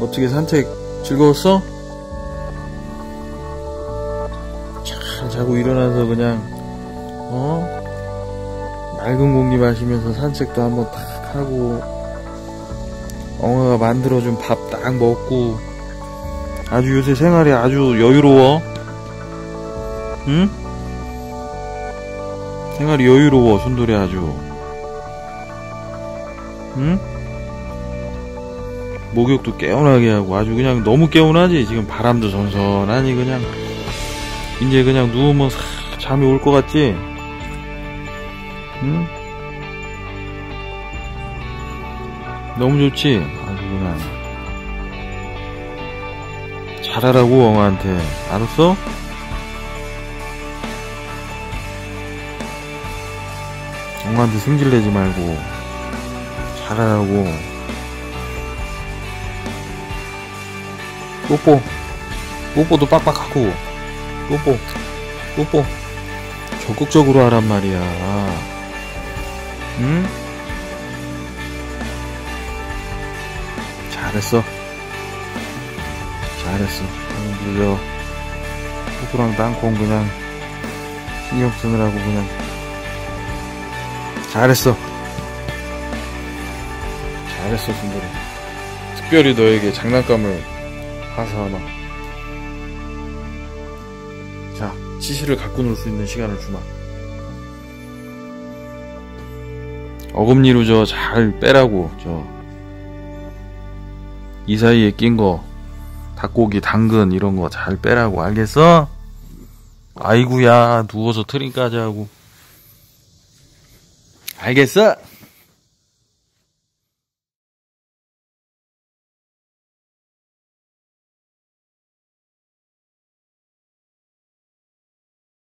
어떻게 산책 즐거웠어? 잘 자고 일어나서 그냥 어 맑은 공기 마시면서 산책도 한번 탁 하고 엉아가 만들어준 밥 딱 먹고 아주 요새 생활이 아주 여유로워 응? 생활이 여유로워 순돌이 아주 응? 목욕도 개운하게 하고 아주 그냥 너무 개운하지. 지금 바람도 선선하니 그냥 이제 그냥 누우면 싹 잠이 올 것 같지? 응? 너무 좋지? 아주 그냥. 잘하라고 엉아한테. 알았어? 엉아한테 승질내지 말고 잘하라고 뽀뽀. 뽀뽀도 빡빡하고. 뽀뽀. 뽀뽀. 적극적으로 하란 말이야. 응? 잘했어. 잘했어. 그저 호두랑 땅콩 그냥 신경 쓰느라고 그냥. 잘했어. 잘했어 순돌이. 특별히 너에게 장난감을 하사하마 자 치실을 갖고 놀 수 있는 시간을 주마 어금니로 저 잘 빼라고 저 이 사이에 낀 거 닭고기 당근 이런 거 잘 빼라고 알겠어? 아이구야 누워서 트림까지 하고 알겠어?